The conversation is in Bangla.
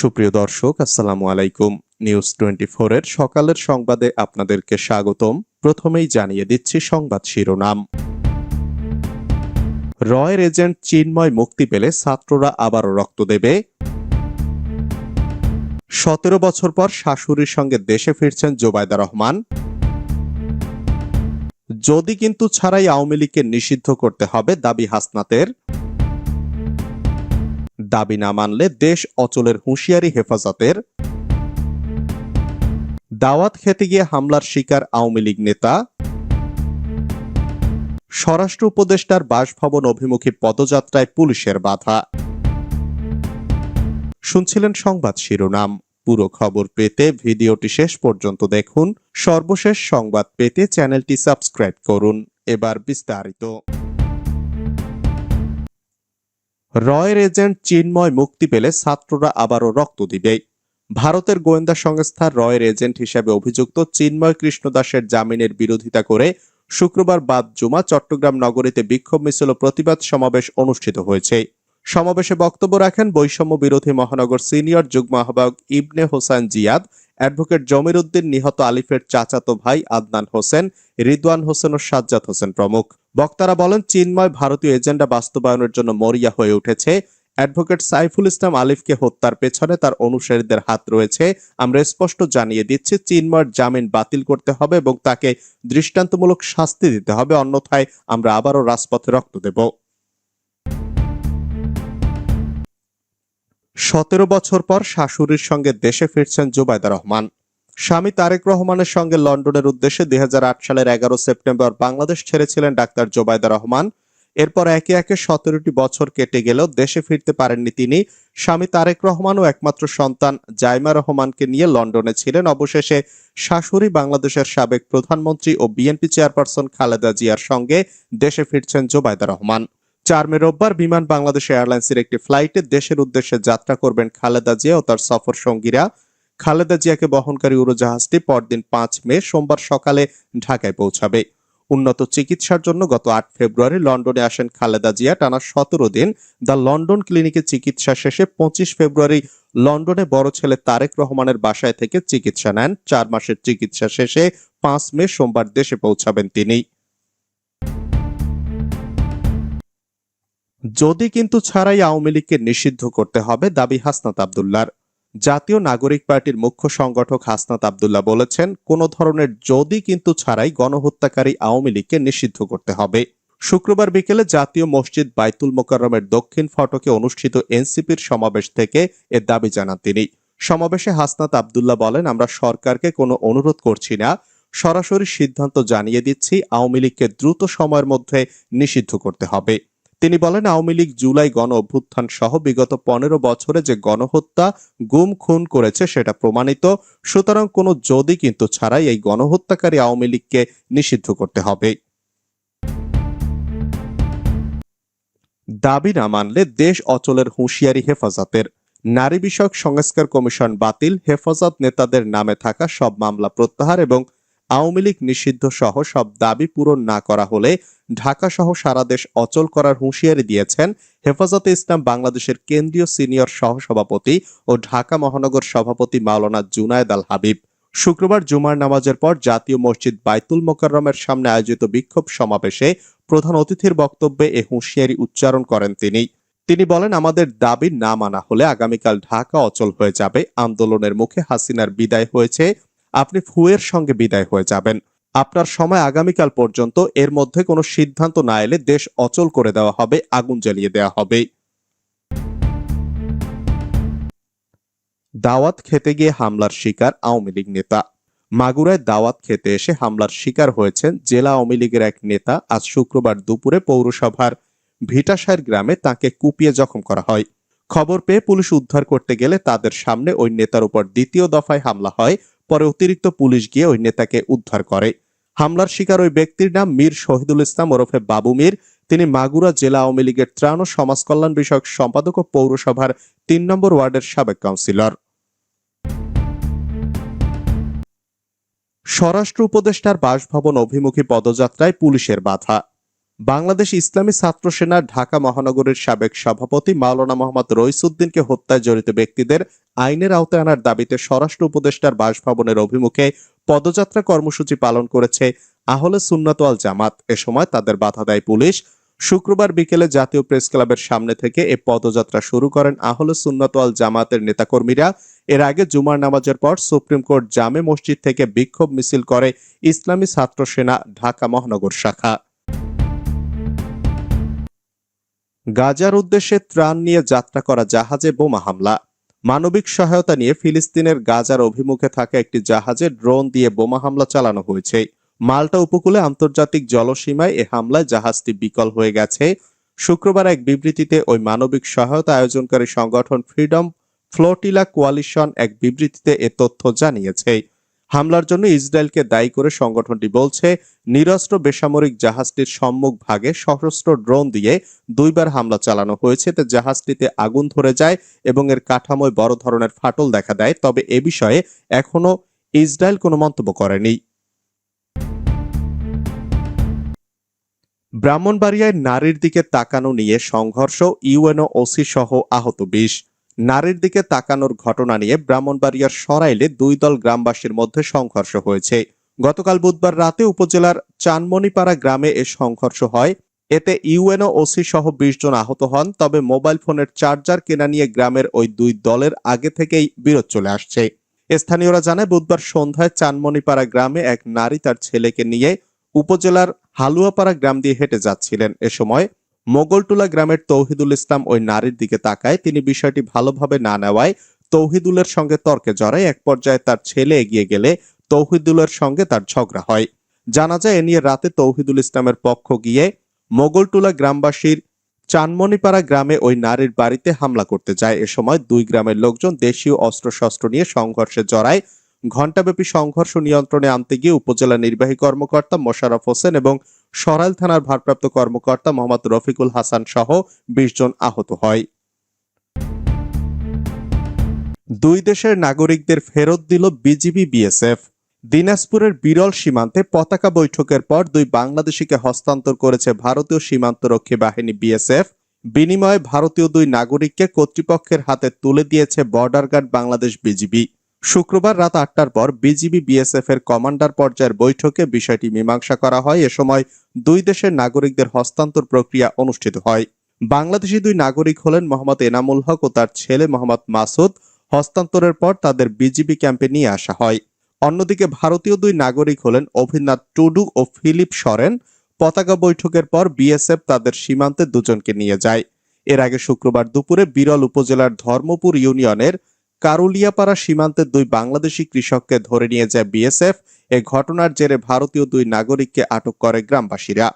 সুপ্রিয় দর্শক, আসসালামু আলাইকুম। নিউজ টোয়েন্টি এর সকালের সংবাদে আপনাদেরকে স্বাগতম। প্রথমেই জানিয়ে দিচ্ছি সংবাদ শিরোনাম। রয়ের এজেন্ট চিন্ময় মুক্তি পেলে ছাত্ররা আবারও রক্ত দেবে। সতেরো বছর পর শাশুড়ির সঙ্গে দেশে ফিরছেন জোবায়দা রহমান। যদি কিন্তু ছাড়াই আওয়ামী লীগকে নিষিদ্ধ করতে হবে দাবি হাসনাতের। দাবি না মানলে দেশ অচলের হুঁশিয়ারি হেফাজতের। দাওয়াত খেতে গিয়ে হামলার শিকার আওয়ামী লীগ নেতা। স্বরাষ্ট্র উপদেষ্টার বাসভবন অভিমুখী পদযাত্রায় পুলিশের বাধা। শুনছিলেন সংবাদ শিরোনাম। পুরো খবর পেতে ভিডিওটি শেষ পর্যন্ত দেখুন। সর্বশেষ সংবাদ পেতে চ্যানেলটি সাবস্ক্রাইব করুন। এবার বিস্তারিত। রয়ের এজেন্ট চিন্ময় মুক্তি পেলে ছাত্ররা আবারও রক্ত দিবে। ভারতের গোয়েন্দা সংস্থা রয়ের এজেন্ট হিসেবে অভিযুক্ত চিন্ময় কৃষ্ণ দাসের জামিনের বিরোধিতা করে শুক্রবার বাদ জুমা চট্টগ্রাম নগরীতে বিক্ষোভ মিছিল প্রতিবাদ সমাবেশ অনুষ্ঠিত হয়েছে। সমাবেশে বক্তব্য রাখেন বৈষম্য বিরোধী মহানগর সিনিয়র যুগ্ম আহ্বায়ক ইবনে হোসেন জিয়াদ, অ্যাডভোকেট জমির উদ্দিন নিহত আলিফের চাচাতো ভাই আদনান হোসেন, রিদওয়ান হোসেন ও সাজ্জাদ হোসেন প্রমুখ। বক্তারা বলেন, চিন্ময় ভারতীয় এজেন্ডা বাস্তবায়নের জন্য মরিয়া হয়ে উঠেছে। অ্যাডভোকেট সাইফুল ইসলাম আলিফকে হত্যার পেছনে তার অনুসারীদের হাত রয়েছে। আমরা স্পষ্ট জানিয়ে দিচ্ছি, চিন্ময়ের জামিন বাতিল করতে হবে এবং তাকে দৃষ্টান্তমূলক শাস্তি দিতে হবে। অন্যথায় আমরা আবারও রাজপথে রক্ত দেব। সতেরো বছর পর শাশুড়ির সঙ্গে দেশে ফিরছেন জুবাইদা রহমান। স্বামী তারেক রহমানের সঙ্গে লন্ডনের উদ্দেশ্যে দুই সালের এগারো সেপ্টেম্বর বাংলাদেশ ছেড়েছিলেন ডাক্তার জোবায়দা রহমান। এরপর একে একে সতেরোটি বছর কেটে গেলেও দেশে ফিরতে পারেননি তিনি। স্বামী তারেক রহমান ও একমাত্র সন্তান জাইমা রহমানকে নিয়ে লন্ডনে ছিলেন। অবশেষে শাশুড়ি বাংলাদেশের সাবেক প্রধানমন্ত্রী ও বিএনপি চেয়ারপারসন খালেদা জিয়ার সঙ্গে দেশে ফিরছেন জোবায়দা রহমান। চার মে রোববার বিমান বাংলাদেশ এয়ারলাইন্সের একটি ফ্লাইটে দেশের উদ্দেশ্যে যাত্রা করবেন খালেদা জিয়া ও তার সফর সঙ্গীরা খালেদা জিয়াকে বহনকারী উড়োজাহাজটি পরদিন পাঁচ মে, সোমবার সকালে ঢাকায় পৌঁছাবে। উন্নত চিকিৎসার জন্য গত আট ফেব্রুয়ারি লন্ডনে আসেন খালেদা জিয়া। টানা সতেরো দিন দ্য লন্ডন ক্লিনিকে চিকিৎসা শেষে পঁচিশ ফেব্রুয়ারি লন্ডনে বড় ছেলে তারেক রহমানের বাসায় থেকে চিকিৎসা নেন। চার মাসের চিকিৎসা শেষে পাঁচ মে, সোমবার দেশে পৌঁছাবেন তিনি। যদি কিন্তু ছাড়াই আওয়ামী লীগকে নিষিদ্ধ করতে হবে, দাবি হাসনাত আবদুল্লার জাতীয় নাগরিক পার্টির মুখ্য সংগঠক হাসনাত আবদুল্লাহ বলেছেন, কোনো ধরনের যদি কিন্তু ছাড়াই গণহত্যাকারী আওয়ামী লীগকে নিষিদ্ধ করতে হবে। শুক্রবার বিকেলে জাতীয় মসজিদ বাইতুল মোকাররমের দক্ষিণ ফটকে অনুষ্ঠিত এনসিপির সমাবেশ থেকে এ দাবি জানান তিনি। সমাবেশে হাসনাত আবদুল্লাহ বলেন, আমরা সরকারকে কোনো অনুরোধ করছি না। সরাসরি সিদ্ধান্ত জানিয়ে দিচ্ছি, আওয়ামী লীগকে দ্রুত সময়ের মধ্যে নিষিদ্ধ করতে হবে। তিনি বলেন, আওয়ামী লীগ জুলাই গণ অভ্যুত্থান সহ বিগত পনেরো বছরে যে গণহত্যা গুম খুন করেছে সেটা প্রমাণিত। সুতরাং কোনো যদি কিন্তু ছাড়াই এই গণহত্যাকারী আওয়ামী লীগকে নিষিদ্ধ করতে হবে। দাবি না মানলে দেশ অচলের হুঁশিয়ারি হেফাজতের। নারী বিষয়ক সংস্কার কমিশন বাতিল, হেফাজত নেতাদের নামে থাকা সব মামলা প্রত্যাহার এবং আওয়ামী লীগ নিষিদ্ধ সহ সব দাবি পূরণ না করা হলে ঢাকা সহ সারা দেশ অচল করার হুঁশিয়ারি দিয়েছেন হেফাজতে ইসলাম বাংলাদেশের কেন্দ্রীয় সিনিয়র সহসভাপতি ও ঢাকা মহানগর সভাপতি মাওলানা জুনায়দ আল হাবিব। শুক্রবার জুমার নামাজের পর জাতীয় মসজিদ বাইতুল মোকাররমের সামনে আয়োজিত বিক্ষোভ সমাবেশে প্রধান অতিথির বক্তব্যে এ হুঁশিয়ারি উচ্চারণ করেন তিনি। তিনি বলেন, আমাদের দাবি না মানা হলে আগামীকাল ঢাকা অচল হয়ে যাবে। আন্দোলনের মুখে হাসিনার বিদায় হয়েছে। আপনি ফুয়ের সঙ্গে বিদায় হয়ে যাবেন। আপনার সময় আগামীকাল পর্যন্ত এর মধ্যে কোনো সিদ্ধান্ত না এলে দেশ অচল করে দেওয়া হবে, আগুন জ্বালিয়ে দেওয়া হবে। দাওয়াত খেতে গিয়ে হামলার শিকার আওয়ামী লীগ নেতা। মাগুরায় দাওয়াত খেতে এসে হামলার শিকার হয়েছেন জেলা আওয়ামী লীগের এক নেতা আজ শুক্রবার দুপুরে পৌরসভার ভিটাসার গ্রামে তাকে কুপিয়ে জখম করা হয়। খবর পেয়ে পুলিশ উদ্ধার করতে গেলে তাদের সামনে ওই নেতার উপর দ্বিতীয় দফায় হামলা হয় পরে অতিরিক্ত পুলিশ গিয়ে ওই নেতাকে উদ্ধার করে। হামলার শিকার ওই ব্যক্তির নাম মীর শহীদুল ইসলাম ওরফে বাবু মীর। তিনি মাগুরা জেলা আওয়ামী লীগের ত্রাণ ও সমাজ কল্যাণ বিষয়ক সম্পাদক ও পৌরসভার তিন নম্বর ওয়ার্ডের সাবেক কাউন্সিলর। স্বরাষ্ট্র উপদেষ্টার বাসভবন অভিমুখী পদযাত্রায় পুলিশের বাধা। বাংলাদেশ ইসলামী ছাত্র সেনা ঢাকা মহানগরের সাবেক সভাপতি মাওলানা মোহাম্মদ রইসুদ্দিনকে হত্যায় জড়িত ব্যক্তিদের আইনের আওতায় আনার দাবিতে স্বরাষ্ট্র উপদেষ্টার বাসভবনের অভিমুখে পদযাত্রা কর্মসূচি পালন করেছে আহলে সুন্নাতওয়াল জামাত। এ সময় তাদের বাধা দেয় পুলিশ। শুক্রবার বিকেলে জাতীয় প্রেস ক্লাবের সামনে থেকে এ পদযাত্রা শুরু করেন আহলে সুন্নাত ওয়াল জামাতের নেতাকর্মীরা। এর আগে জুমার নামাজের পর সুপ্রিম কোর্ট জামে মসজিদ থেকে বিক্ষোভ মিছিল করে ইসলামী ছাত্র সেনা ঢাকা মহানগর শাখা। গাজার উদ্দেশ্যে ত্রাণ নিয়ে যাত্রা করা জাহাজে বোমা হামলা। মানবিক সহায়তা নিয়ে ফিলিস্তিনের গাজার অভিমুখে থাকা একটি জাহাজে ড্রোন দিয়ে বোমা হামলা চালানো হয়েছে। মাল্টা উপকূলে আন্তর্জাতিক জলসীমায় এ হামলায় জাহাজটি বিকল হয়ে গেছে। শুক্রবার এক বিবৃতিতে ওই মানবিক সহায়তা আয়োজনকারী সংগঠন ফ্রিডম ফ্লোটিলা কোয়ালিশন এক বিবৃতিতে এ তথ্য জানিয়েছে। হামলার জন্য ইসরায়েলকে দায়ী করে সংগঠনটি বলছে, নিরস্ত্র বেসামরিক জাহাজটির সম্মুখ ভাগে সশস্ত্র ড্রোন দিয়ে দুইবার হামলা চালানো হয়েছে। এতে জাহাজটিতে আগুন ধরে যায় এবং এর কাঠামোয় বড় ধরনের ফাটল দেখা দেয়। তবে এ বিষয়ে এখনও ইসরায়েল কোনো মন্তব্য করেনি। ব্রাহ্মণবাড়িয়ায় নারীর দিকে তাকানো নিয়ে সংঘর্ষ, ইউএনও ওসি সহ আহত বিশ। নারীর দিকে তাকানোর ঘটনা নিয়ে ব্রাহ্মণবাড়িয়ার সরাইলে দুই দল গ্রামবাসীর মধ্যে সংঘর্ষ হয়েছে। গতকাল বুধবার রাতে উপজেলার চানমণিপাড়া গ্রামে এ সংঘর্ষ হয়। এতে ইউএনও, ওসি সহ বিশ জন আহত হন, তবে মোবাইল ফোনের চার্জার কেনা নিয়ে গ্রামের ওই দুই দলের আগে থেকেই বিরোধ চলে আসছে। স্থানীয়রা জানায়, বুধবার সন্ধ্যায় চানমণিপাড়া গ্রামে এক নারী তার ছেলেকে নিয়ে উপজেলার হালুয়াপাড়া গ্রাম দিয়ে হেঁটে যাচ্ছিলেন। এ সময় মোগলটুলা গ্রামের তৌহিদুল ইসলাম ওই নারীর দিকে তাকায়। তিনি বিষয়টি ভালোভাবে না নেওয়ায় তৌহিদুলের সঙ্গে তর্কে জড়ায়। এক পর্যায়ে তার ছেলে এগিয়ে গেলে তৌহিদুলের সঙ্গে তার ঝগড়া হয়। জানা যায়, এ নিয়ে রাতে তৌহিদুল ইসলামের পক্ষ গিয়ে মোগলটুলা গ্রামবাসীর চানমণিপাড়া গ্রামে ওই নারীর বাড়িতে হামলা করতে যায়। এ সময় দুই গ্রামের লোকজন দেশীয় অস্ত্রশস্ত্র নিয়ে সংঘর্ষে জড়ায়। ঘণ্টাব্যাপী সংঘর্ষ নিয়ন্ত্রণে আনতে গিয়ে উপজেলা নির্বাহী কর্মকর্তা মোশাররফ হোসেন এবং সরাইল থানার ভারপ্রাপ্ত কর্মকর্তা মোহাম্মদ রফিকুল হাসান সহ বিশ জন আহত হয়। দুই দেশের নাগরিকদের ফেরত দিল বিজিবি বিএসএফ। দিনাজপুরের বিরল সীমান্তে পতাকা বৈঠকের পর দুই বাংলাদেশিকে হস্তান্তর করেছে ভারতীয় সীমান্তরক্ষী বাহিনী বিএসএফ। বিনিময়ে ভারতীয় দুই নাগরিককে কর্তৃপক্ষের হাতে তুলে দিয়েছে বর্ডার গার্ড বাংলাদেশ বিজিবি। শুক্রবার রাত আটটার পর বিজিবি বিএসএফ এর কমান্ডার পর্যায়ের বৈঠকে বিষয়টি মীমাংসা করা হয়। এ সময় দুই দেশের নাগরিকদের হস্তান্তর প্রক্রিয়া অনুষ্ঠিত হয়। বাংলাদেশি দুই নাগরিক হলেন মোহাম্মদ এনামুল হক ও তার ছেলে মোহাম্মদ মাসুদ। হস্তান্তরের পর তাদের বিজিবি ক্যাম্পে নিয়ে আসা হয়। অন্যদিকে ভারতীয় দুই নাগরিক হলেন অভিনাথ টুডু ও ফিলিপ সরেন। পতাকা বৈঠকের পর বিএসএফ তাদের সীমান্তে দুজনকে নিয়ে যায়। এর আগে শুক্রবার দুপুরে বিরল উপজেলার ধর্মপুর ইউনিয়নের কারুলিয়াপাড়া সীমান্তে দুই বাংলাদেশি কৃষককে ধরে নিয়ে যায় বিএসএফ। এ ঘটনার জেরে ভারতীয় দুই নাগরিককে আটক করে গ্রামবাসীরা।